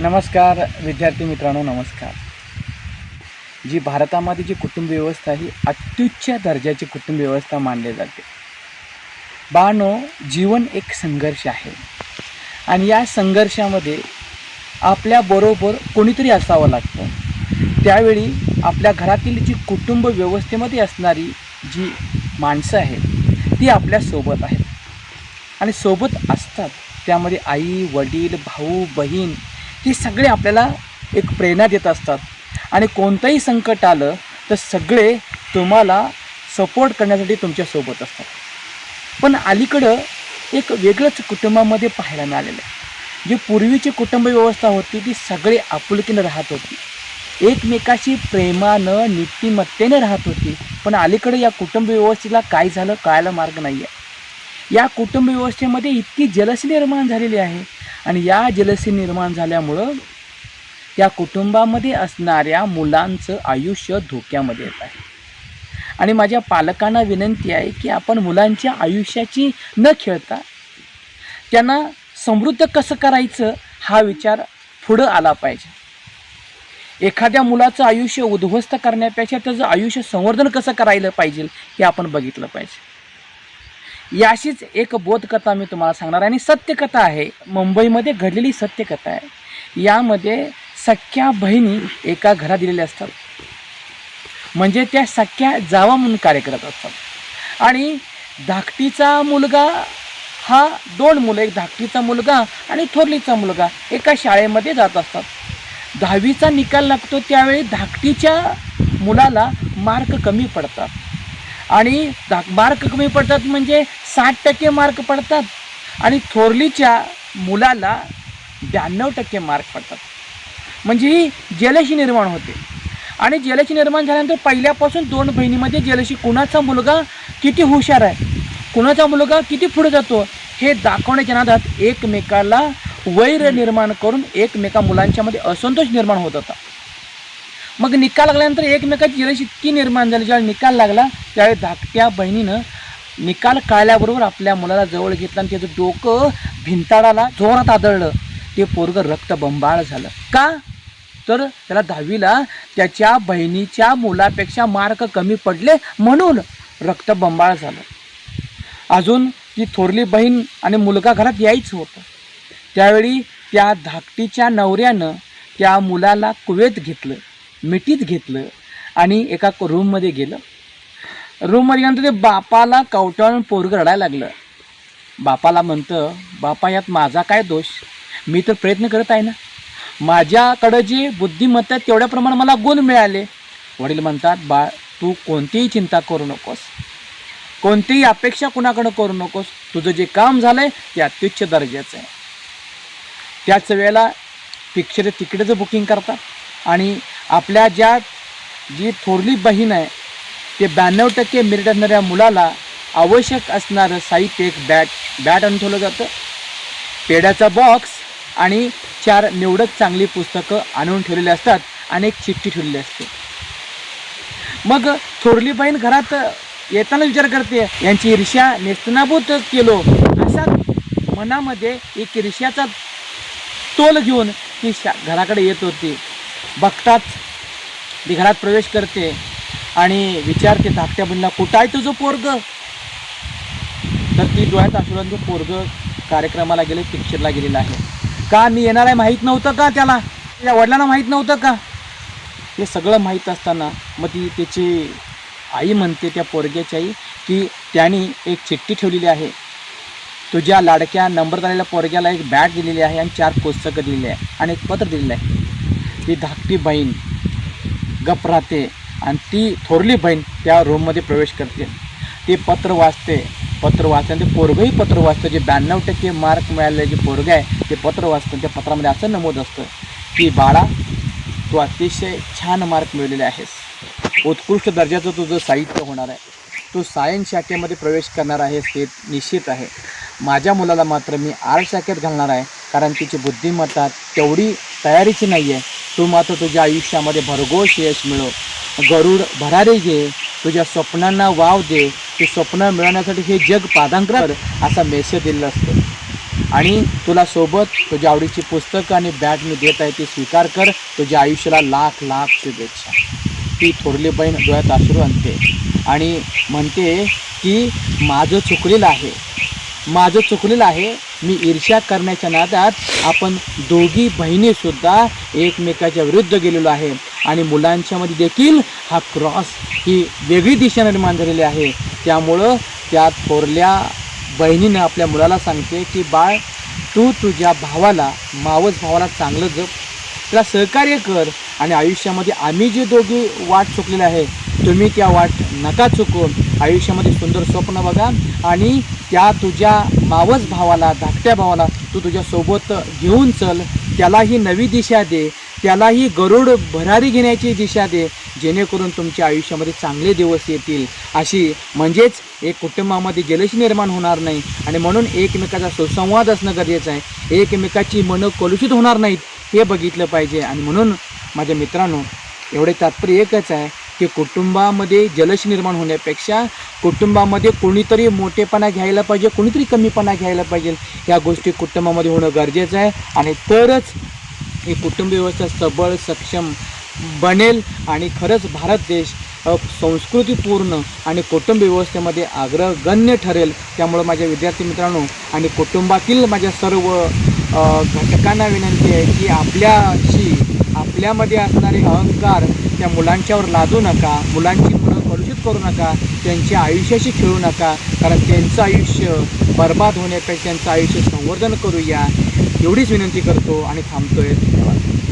नमस्कार विद्यार्थी मित्रांनो नमस्कार. जी भारतामध्ये जी कुटुंब व्यवस्था ही अत्युच्च दर्जाची कुटुंब व्यवस्था मानली जाते. बानो जीवन एक संघर्ष आहे. आणि या संघर्षामध्ये आपल्याबरोबर कोणीतरी असावं लागतं. त्यावेळी आपल्या घरातील जी कुटुंब व्यवस्थेमध्ये असणारी जी माणसं आहेत ती आपल्यासोबत आहेत. आणि सोबत असतात. त्यामध्ये आई वडील भाऊ बहीण ती सगळे आपल्याला एक प्रेरणा देत असतात. आणि कोणतंही संकट आलं तर सगळे तुम्हाला सपोर्ट करण्यासाठी तुमच्यासोबत असतात. पण अलीकडं एक वेगळंच कुटुंबामध्ये पाहायला मिळालेलं आहे. जी पूर्वीची कुटुंब व्यवस्था होती ती सगळे आपुलकीनं राहत होती. एकमेकाशी प्रेमानं नीतिमत्तेने राहत होती. पण अलीकडे या कुटुंब व्यवस्थेला काय झालं कळायला मार्ग नाही आहे या कुटुंब व्यवस्थेमध्ये इतकी जलसी निर्माण झालेली आहे आणि या जलसी निर्माण झाल्यामुळं या कुटुंबामध्ये असणाऱ्या मुलांचं आयुष्य धोक्यामध्ये येत आहे. आणि माझ्या पालकांना विनंती आहे की आपण मुलांच्या आयुष्याची न खेळता त्यांना समृद्ध कसं करायचं हा विचार पुढं आला पाहिजे. एखाद्या मुलाचं आयुष्य उद्ध्वस्त करण्यापेक्षा त्याचं आयुष्य संवर्धन कसं करायला पाहिजे हे आपण बघितलं पाहिजे. याशीच एक बोधकथा मी तुम्हाला सांगणार आणि सत्यकथा आहे. मुंबईमध्ये घडलेली सत्यकथा आहे. यामध्ये सख्या बहिणी एका घरात दिलेल्या असतात. म्हणजे त्या सख्या जावा म्हणून कार्य करत असतात. आणि धाकटीचा मुलगा हा दोन मुलं एक धाकटीचा मुलगा आणि थोरलीचा मुलगा एका शाळेमध्ये जात असतात. दहावीचा निकाल लागतो त्यावेळी धाकटीच्या मुलाला मार्क कमी पडतात. आणि धाक मार्क कमी पडतात म्हणजे साठ टक्के मार्क पडतात आणि थोरलीच्या मुलाला ब्याण्णव टक्के मार्क पडतात. म्हणजे ही जलशी निर्माण होते. आणि जलशी निर्माण झाल्यानंतर पहिल्यापासून दोन बहिणीमध्ये जलशी कुणाचा मुलगा किती हुशार आहे कुणाचा मुलगा किती पुढे जातो हे दाखवण्याच्या नादात एकमेकाला वैर निर्माण करून एकमेका मुलांच्यामध्ये असंतोष निर्माण होत होता. मग निकाल लागल्यानंतर एकमेकाची जलशी इतकी निर्माण झाली ज्यावेळी निकाल लागला त्यावेळी धाकट्या बहिणीनं निकाल कळल्याबरोबर आपल्या मुलाला जवळ घेतलं आणि त्याचं डोकं भिंताडाला जोरात आदळलं. ते पोरगं रक्तबंबाळ झालं. का? तर त्याला दहावीला त्याच्या बहिणीच्या मुलापेक्षा मार्क कमी पडले म्हणून रक्तबंबाळ झालं. अजून ती थोरली बहीण आणि मुलगा घरात यायचं होतं. त्यावेळी त्या धाकटीच्या नवऱ्यानं त्या मुलाला कुवेत घेतलं मिठीत घेतलं आणि एका रूममध्ये गेलं. रूममध्ये गेल्यानंतर ते बापाला कवटाळून पोरग रडायला लागलं. बापाला म्हणतं बापा यात माझा काय दोष? मी तर प्रयत्न करत आहे ना. माझ्याकडं जी बुद्धिमत्ता आहे तेवढ्या प्रमाणात मला गुण मिळाले. वडील म्हणतात बा तू कोणतीही चिंता करू नकोस. कोणतीही अपेक्षा कुणाकडं करू नकोस. तुझं जे काम झालं आहे ते अत्युच्च दर्जाचं आहे. त्याच वेळेला पिक्चर तिकीटचं बुकिंग करतात आणि आपल्या ज्या जी थोरली बहीण आहे ते ब्याण्णव टक्के मेरिट असणाऱ्या मुलाला आवश्यक असणारं साहित्य एक बॅट बॅट आणून ठेवलं जातं. पेड्याचा बॉक्स आणि चार निवडक चांगली पुस्तकं आणून ठेवलेली असतात आणि एक चिठ्ठी ठेवलेली असते. मग थोरली बहीण घरात येताना विचार करते यांची ईर्ष्या नेस्तनाभूत केलो. असा मनामध्ये एक ईर्ष्याचा तोल घेऊन ती शा घराकडे येत होती. बघताच ती घरात प्रवेश करते. आणि विचारते धाकट्या बहिणीला कुठं आहे तुझं पोरग? तर ती डोळ्यात असुरांचं पोरग कार्यक्रमाला गेले पिक्चरला गेलेलं आहे. का मी येणार आहे माहीत नव्हतं का त्याला? त्या वडिलांना माहीत नव्हतं का? हे सगळं माहीत असताना मग ती त्याची आई म्हणते त्या पोरग्याची आई की त्याने एक चिठ्ठी ठेवलेली आहे. तुझ्या लाडक्या नंबर झालेल्या पोरग्याला एक बॅट दिलेली आहे आणि चार पुस्तकं दिलेली आहे आणि एक पत्र दिलेलं आहे. ती धाकटी बहीण गप राहते. आणि ती थोरली बहीण त्या रूममध्ये प्रवेश करते. ते पत्र वाचते. पत्र वाचते ते पोरगंही पत्र वाचतं. जे ब्याण्णव टक्के मार्क मिळालेले जे पोरगं आहे ते पत्र वाचतं. त्या पत्रामध्ये असं नमूद असतं की बाळा तू अतिशय छान मार्क मिळवलेले आहेस. उत्कृष्ट दर्जाचं तुझं साहित्य होणार आहे. तू सायन्स शाखेमध्ये प्रवेश करणार आहेस हे निश्चित आहे. माझ्या मुलाला मात्र मी आर्ट शाखेत घालणार आहे कारण तिची बुद्धिमत्ता तेवढी तयारीची नाही आहे तू मात्र तुझ्या आयुष्यामध्ये भरघोस यश मिळव. गरुड भरारी घे तुझ्या स्वप्नांना वाव दे ते स्वप्न मिळवण्यासाठी हे जग पादांकर असा मेसेज दिलेला असतो. आणि तुला सोबत तुझ्या आवडीची पुस्तकं आणि बॅट मी देत आहे ती स्वीकार कर तुझ्या आयुष्याला लाख लाख शुभेच्छा. ती थोरली बहीण डोळ्यात अश्रू आणते. आणि म्हणते की माझं चुकलेलं आहे. माझं चुकलेलं आहे. मी ईर्ष्या करण्याच्या नादात आपण दोघी बहिणीसुद्धा एकमेकाच्या विरुद्ध गेलेलो आहे. आणि मुलांच्यामध्ये देखील हा क्रॉस ही वेगळी दिशा निर्माण झालेली आहे. त्यामुळं त्या थोरल्या बहिणीनं आपल्या मुलाला सांगते की बाळ तू तुझ्या भावाला मावस भावाला चांगलं जप त्याला सहकार्य कर आणि आयुष्यामध्ये आम्ही जे दोघी वाट चुकलेली आहे तुम्ही त्या वाट नका चुकून आयुष्यामध्ये सुंदर स्वप्न बघा आणि त्या तुझ्या मावस भावाला धाकट्या भावाला तू तुझ्यासोबत घेऊन चल. त्यालाही नवी दिशा दे त्यालाही गरुड भरारी घेण्याची दिशा दे जेणेकरून तुमच्या आयुष्यामध्ये चांगले दिवस येतील. अशी म्हणजेच एक कुटुंबामध्ये जलश निर्माण होणार नाही आणि म्हणून एकमेकाचा सुसंवाद असणं गरजेचं आहे. एकमेकाची मनं कलुषित होणार नाहीत हे बघितलं पाहिजे. आणि म्हणून माझ्या मित्रांनो एवढे तात्पर्य एकच आहे की कुटुंबामध्ये जलश निर्माण होण्यापेक्षा कुटुंबामध्ये कोणीतरी मोठेपणा घ्यायला पाहिजे कोणीतरी कमीपणा घ्यायला पाहिजे. या गोष्टी कुटुंबामध्ये होणं गरजेचं आहे. आणि तरच ही कुटुंब व्यवस्था सबळ सक्षम बनेल आणि खरंच भारत देश संस्कृतीपूर्ण आणि कुटुंब व्यवस्थेमध्ये अग्रगण्य ठरेल. त्यामुळं माझ्या विद्यार्थी मित्रांनो आणि कुटुंबातील माझ्या सर्व घटकांना विनंती आहे की आपल्याशी आपल्यामध्ये असणारे अहंकार त्या मुलांच्यावर लादू नका मुलांची मुलं कलुषित करू नका त्यांच्या आयुष्याशी खेळू नका कारण त्यांचं आयुष्य बर्बाद होण्यापेक्षा त्यांचं आयुष्य संवर्धन करूया. एवढीच विनंती करतो आणि थांबतोय. धन्यवाद.